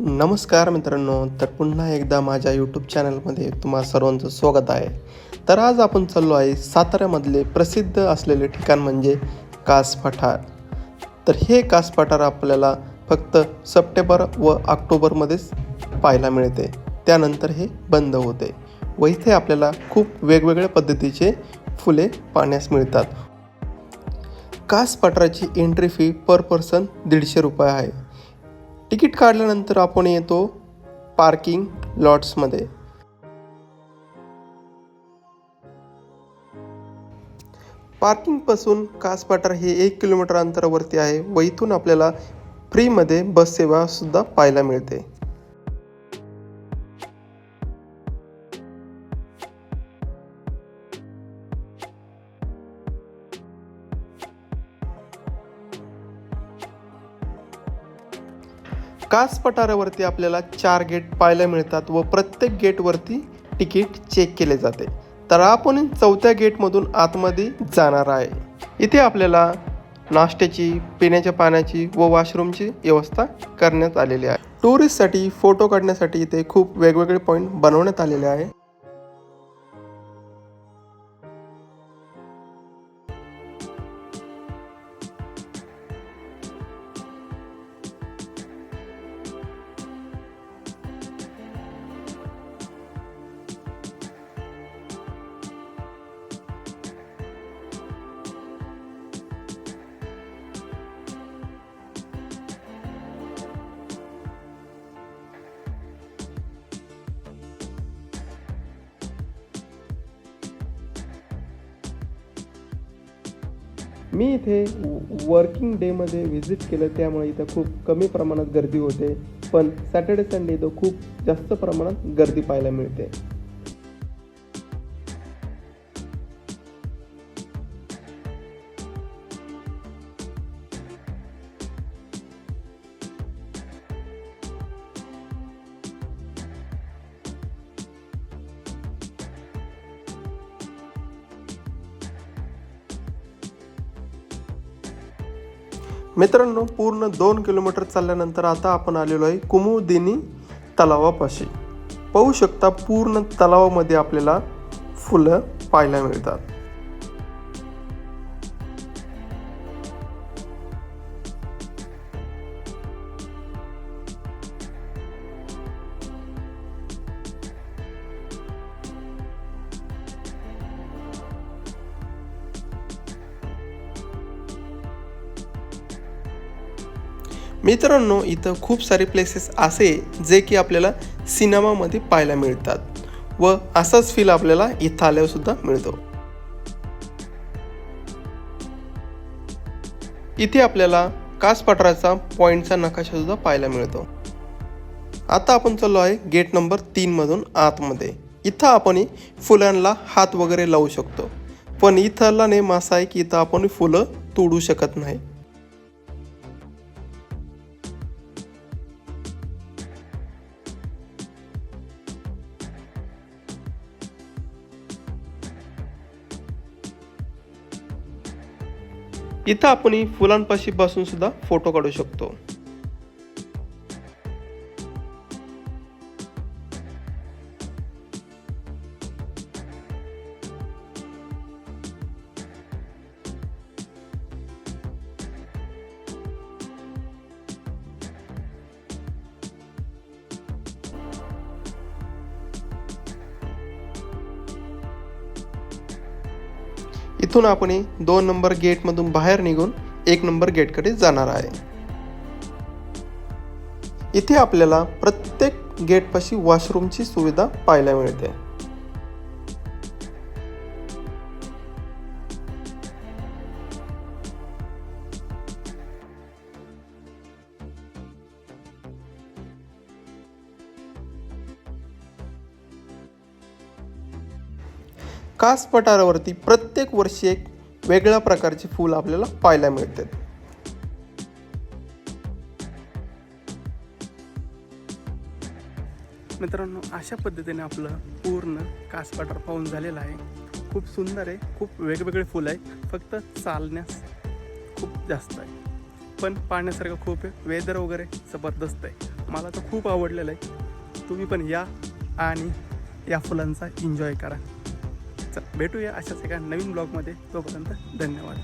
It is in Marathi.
नमस्कार मित्रांनो तर पुन्हा एकदा माझ्या यूट्यूब चॅनलमध्ये तुम्हा सर्वांचं स्वागत आहे. तर आज आपण चाललो आहे साताऱ्यामधले प्रसिद्ध असलेले ठिकाण म्हणजे कास पठार. तर हे कास पठार आपल्याला फक्त सप्टेंबर व ऑक्टोबरमध्येच पाहायला मिळते. त्यानंतर हे बंद होते व इथे आपल्याला खूप वेगवेगळ्या पद्धतीचे फुले पाहण्यास मिळतात. कास पठाराची एंट्री फी पर पर्सन दीडशे रुपये आहे. तिकीट काढल्यानंतर आपण येतो पार्किंग लॉट्समध्ये. पार्किंगपासून कासपाटर हे एक किलोमीटर अंतरावरती आहे व इथून आपल्याला फ्रीमध्ये बस सेवा सुद्धा पाहायला मिळते. कास पठारावरती आपल्याला चार गेट पाहायला मिळतात व प्रत्येक गेटवरती तिकीट चेक केले जाते. तर आपण चौथ्या गेटमधून आतमध्ये जाणार आहे. इथे आपल्याला नाश्त्याची पिण्याच्या पाण्याची व वॉशरूमची व्यवस्था करण्यात आलेली आहे. टुरिस्टसाठी फोटो काढण्यासाठी इथे खूप वेगवेगळे पॉईंट बनवण्यात आलेले आहे. मी इथे वर्किंग डेमध्ये व्हिजिट केलं त्यामुळे इथं खूप कमी प्रमाणात गर्दी होते. पण सॅटर्डे संडे इथं खूप जास्त प्रमाणात गर्दी पाहायला मिळते. मित्रांनो पूर्ण दोन किलोमीटर चालल्यानंतर आता आपण आलेलो आहे कुमुदिनी तलावापाशी. पाहू शकता पूर्ण तलावामध्ये आपल्याला फुलं पाहायला मिळतात. मित्रांनो इथं खूप सारे प्लेसेस असे जे की आपल्याला सिनेमामध्ये पाहायला मिळतात व असाच फील आपल्याला इथं आल्यावर सुद्धा मिळतो. इथे आपल्याला कास पठाराचा पॉईंटचा नकाशासुद्धा पाहायला मिळतो. आता आपण चाललो आहे गेट नंबर तीनमधून आतमध्ये. इथं आपण फुलांना हात वगैरे लावू शकतो. पण इथला नेम असा आहे की इथं आपण फुलं तोडू शकत नाही. इथं आपण फुलांपाशी बसून सुद्धा फोटो काढू शकतो. इथून आपण दोन नंबर गेटमधून बाहेर निघून एक नंबर गेटकडे जाणार आहे. इथे आपल्याला प्रत्येक गेटपाशी वॉशरूमची सुविधा पाहायला मिळते. कास पठारावरती प्रत्येक वर्षी एक वेगळ्या प्रकारचे फूल आपल्याला पाहायला मिळतात. मित्रांनो अशा पद्धतीने आपलं पूर्ण कास पठार पाहून झालेलं आहे. खूप सुंदर आहे खूप वेगवेगळे फुलं आहे. फक्त चालण्यास खूप जास्त आहे. पण पाहण्यासारखं खूप आहे. वेदर वगैरे जबरदस्त आहे. मला तर खूप आवडलेलं आहे. तुम्ही पण या आणि या फुलांचा एन्जॉय करा. भेटूया अशाच एका नवीन ब्लॉगमध्ये. तोपर्यंत धन्यवाद.